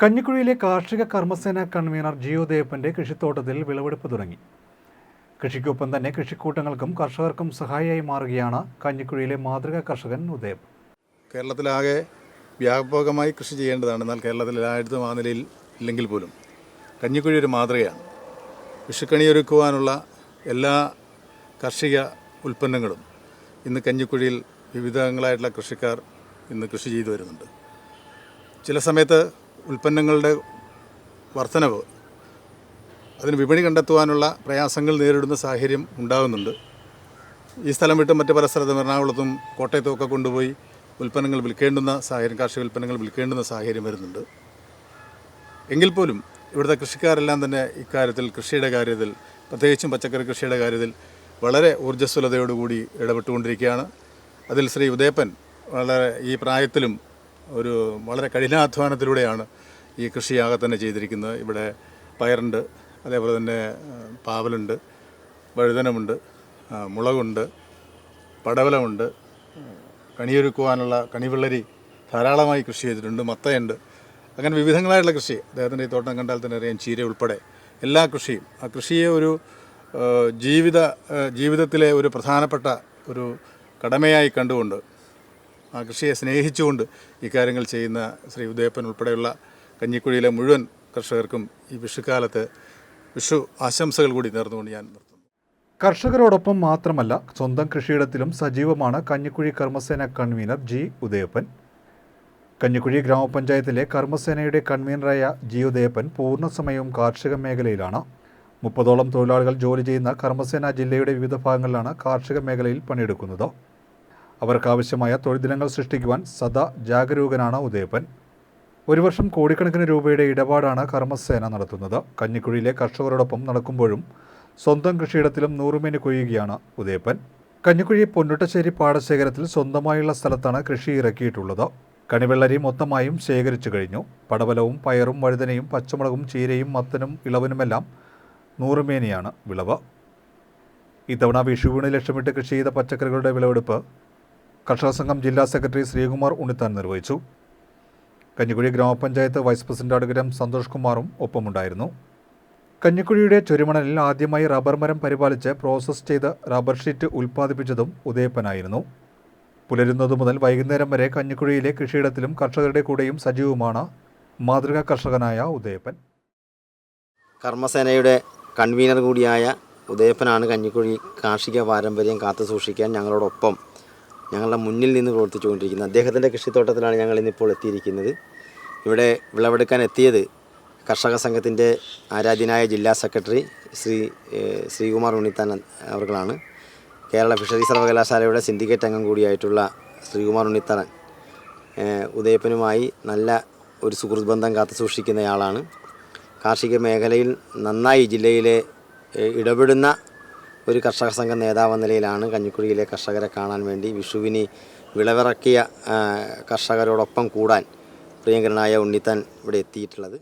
കഞ്ഞിക്കുഴിയിലെ കാർഷിക കർമ്മസേന കൺവീനർ ജിയോ ദേവപ്പന്റെ കൃഷിത്തോട്ടത്തിൽ വിളവെടുപ്പ് തുടങ്ങി. കൃഷിക്കൊപ്പം തന്നെ കൃഷിക്കൂട്ടങ്ങൾക്കും കർഷകർക്കും സഹായിയായി മാറുകയാണ് കഞ്ഞിക്കുഴിയിലെ മാതൃകാ കർഷകൻ ഉദയപ്പ് കേരളത്തിലാകെ വ്യാപകമായി കൃഷി ചെയ്യേണ്ടതാണ്. എന്നാൽ കേരളത്തിൽ എല്ലായിടത്തും ആ നിലയിൽ ഇല്ലെങ്കിൽ പോലും കഞ്ഞിക്കുഴി ഒരു മാതൃകയാണ്. വിഷുക്കണിയൊരുക്കുവാനുള്ള എല്ലാ കാർഷിക ഉൽപ്പന്നങ്ങളും ഇന്ന് കഞ്ഞിക്കുഴിയിൽ വിവിധങ്ങളായിട്ടുള്ള കൃഷിക്കാർ ഇന്ന് കൃഷി ചെയ്തു വരുന്നുണ്ട്. ചില സമയത്ത് ഉൽപ്പന്നങ്ങളുടെ വർധനവ് അതിന് വിപണി കണ്ടെത്തുവാനുള്ള പ്രയാസങ്ങൾ നേരിടുന്ന സാഹചര്യം ഉണ്ടാകുന്നുണ്ട്. ഈ സ്ഥലം വിട്ട് മറ്റ് പല സ്ഥലത്തും എറണാകുളത്തും കോട്ടയത്തും ഒക്കെ കൊണ്ടുപോയി ഉൽപ്പന്നങ്ങൾ വിൽക്കേണ്ടുന്ന സാഹചര്യം കാർഷിക ഉൽപ്പന്നങ്ങൾ വിൽക്കേണ്ടുന്ന സാഹചര്യം വരുന്നുണ്ട്. എങ്കിൽ പോലും ഇവിടുത്തെ കൃഷിക്കാരെല്ലാം തന്നെ ഇക്കാര്യത്തിൽ കൃഷിയുടെ കാര്യത്തിൽ പ്രത്യേകിച്ചും പച്ചക്കറി കൃഷിയുടെ കാര്യത്തിൽ വളരെ ഊർജസ്വലതയോടുകൂടി ഇടപെട്ടുകൊണ്ടിരിക്കുകയാണ്. അതിൽ ശ്രീ ഉദയപ്പൻ വളരെ ഈ പ്രായത്തിലും ഒരു വളരെ കഠിനാധ്വാനത്തിലൂടെയാണ് ഈ കൃഷിയാകെ തന്നെ ചെയ്തിരിക്കുന്നത്. ഇവിടെ പയറുണ്ട് അതേപോലെ തന്നെ പാവലുണ്ട് വഴുതനമുണ്ട് മുളകുണ്ട് പടവലമുണ്ട് കണിയൊരുക്കുവാനുള്ള കണിവെള്ളരി ധാരാളമായി കൃഷി ചെയ്തിട്ടുണ്ട് മത്തയുണ്ട്. അങ്ങനെ വിവിധങ്ങളായിട്ടുള്ള കൃഷി അദ്ദേഹത്തിന്റെ ഈ തോട്ടം കണ്ടാൽ തന്നെ അറിയാം ചീര ഉൾപ്പെടെ എല്ലാ കൃഷിയും. ആ കൃഷിയെ ഒരു ജീവിത ജീവിതത്തിലെ ഒരു പ്രധാനപ്പെട്ട ഒരു കടമയായി കണ്ടുകൊണ്ട് കൃഷിയെ സ്നേഹിച്ചുകൊണ്ട് ഇക്കാര്യങ്ങൾ കാര്യങ്ങൾ ചെയ്യുന്ന ശ്രീ ഉദയപ്പൻ ഉൾപ്പെടെയുള്ള കഞ്ഞിക്കുഴിയിലെ മുഴുവൻ കർഷകർക്കും ഈ വിഷുക്കാലത്ത് വിഷു ആശംസകൾ കൂടി നേർന്നുകൊണ്ട് ഞാൻ നിർത്തുന്നു. കർഷകരോടൊപ്പം മാത്രമല്ല സ്വന്തം കൃഷിയിടത്തിലും സജീവമാണ് കഞ്ഞിക്കുഴി കർമ്മസേന കൺവീനർ ജി ഉദയപ്പൻ. കഞ്ഞിക്കുഴി ഗ്രാമപഞ്ചായത്തിലെ കർമ്മസേനയുടെ കൺവീനറായ ജി ഉദയപ്പൻ പൂർണസമയവും കാർഷിക മേഖലയിലാണ്. മുപ്പതോളം തൊഴിലാളികൾ ജോലി ചെയ്യുന്ന കർമ്മസേന ജില്ലയുടെ വിവിധ ഭാഗങ്ങളിലാണ് കാർഷിക മേഖലയിൽ പണിയെടുക്കുന്നത്. അവർക്കാവശ്യമായ തൊഴിൽ ദിനങ്ങൾ സൃഷ്ടിക്കുവാൻ സദാ ജാഗരൂകനാണ് ഉദയപ്പൻ. ഒരു വർഷം കോടിക്കണക്കിന് രൂപയുടെ ഇടപാടാണ് കർമ്മസേന നടത്തുന്നത്. കഞ്ഞിക്കുഴിയിലെ കർഷകരോടൊപ്പം നടക്കുമ്പോഴും സ്വന്തം കൃഷിയിടത്തിലും നൂറുമേനി കൊയ്യുകയാണ് ഉദയപ്പൻ. കഞ്ഞിക്കുഴി പൊന്നുട്ടശ്ശേരി പാടശേഖരത്തിൽ സ്വന്തമായുള്ള സ്ഥലത്താണ് കൃഷി ഇറക്കിയിട്ടുള്ളത്. കണിവെള്ളരി മൊത്തമായും ശേഖരിച്ചു കഴിഞ്ഞു. പടവലവും പയറും വഴുതനയും പച്ചമുളകും ചീരയും മത്തനും ഇളവനുമെല്ലാം നൂറുമേനിയാണ് വിളവ്. ഇത്തവണ വിഷുവിന് ലക്ഷ്യമിട്ട് കൃഷി ചെയ്ത പച്ചക്കറികളുടെ വിളവെടുപ്പ് കർഷക സംഘം ജില്ലാ സെക്രട്ടറി ശ്രീകുമാർ ഉണ്ണിത്താൻ നിർവഹിച്ചു. കഞ്ഞിക്കുഴി ഗ്രാമപഞ്ചായത്ത് വൈസ് പ്രസിഡന്റ് അഡ്വരം സന്തോഷ് കുമാറും ഒപ്പമുണ്ടായിരുന്നു. കഞ്ഞിക്കുഴിയുടെ ചുരുമണലിൽ ആദ്യമായി റബ്ബർ മരം പരിപാലിച്ച് പ്രോസസ് ചെയ്ത് റബ്ബർ ഷീറ്റ് ഉൽപ്പാദിപ്പിച്ചതും ഉദയപ്പനായിരുന്നു. പുലരുന്നതു മുതൽ വൈകുന്നേരം വരെ കഞ്ഞിക്കുഴിയിലെ കൃഷിയിടത്തിലും കർഷകരുടെ കൂടെയും സജീവമാണ് മാതൃകാ കർഷകനായ ഉദയപ്പൻ. കർമ്മസേനയുടെ കൺവീനർ കൂടിയായ ഉദയപ്പനാണ് കഞ്ഞിക്കുഴി കാർഷിക പാരമ്പര്യം കാത്തു സൂക്ഷിക്കാൻ ഞങ്ങളോടൊപ്പം ഞങ്ങളുടെ മുന്നിൽ നിന്ന് പ്രവർത്തിച്ചുകൊണ്ടിരിക്കുന്നത് അദ്ദേഹത്തിന്റെ കൃഷിത്തോട്ടത്തിലാണ് ഞങ്ങൾ ഇന്നിപ്പോൾ എത്തിയിരിക്കുന്നത്. ഇവിടെ വിളവെടുക്കാൻ എത്തിയത് കർഷക സംഘത്തിന്റെ ആരാധ്യനായ ജില്ലാ സെക്രട്ടറി ശ്രീ ശ്രീകുമാർ ഉണ്ണിത്താൻ അവർകളാണ്. കേരള ഫിഷറി സർവകലാശാലയുടെ സിൻഡിക്കേറ്റ് അംഗം കൂടിയായിട്ടുള്ള ശ്രീകുമാർ ഉണ്ണിത്താൻ ഉദയപ്പനുമായി നല്ല ഒരു സുഹൃത്ത് ബന്ധം കാത്തു സൂക്ഷിക്കുന്നയാളാണ്. കാർഷിക മേഖലയിൽ നന്നായി ജില്ലയിലെ ഇടപെടുന്ന ഒരു കർഷക സംഘം നേതാവ് എന്ന നിലയിലാണ് കഞ്ഞിക്കുഴിയിലെ കർഷകരെ കാണാൻ വേണ്ടി വിഷുവിന് വിളവിറക്കിയ കർഷകരോടൊപ്പം കൂടാൻ പ്രിയങ്കരനായ ഉണ്ണിത്താൻ ഇവിടെ എത്തിയിട്ടുള്ളത്.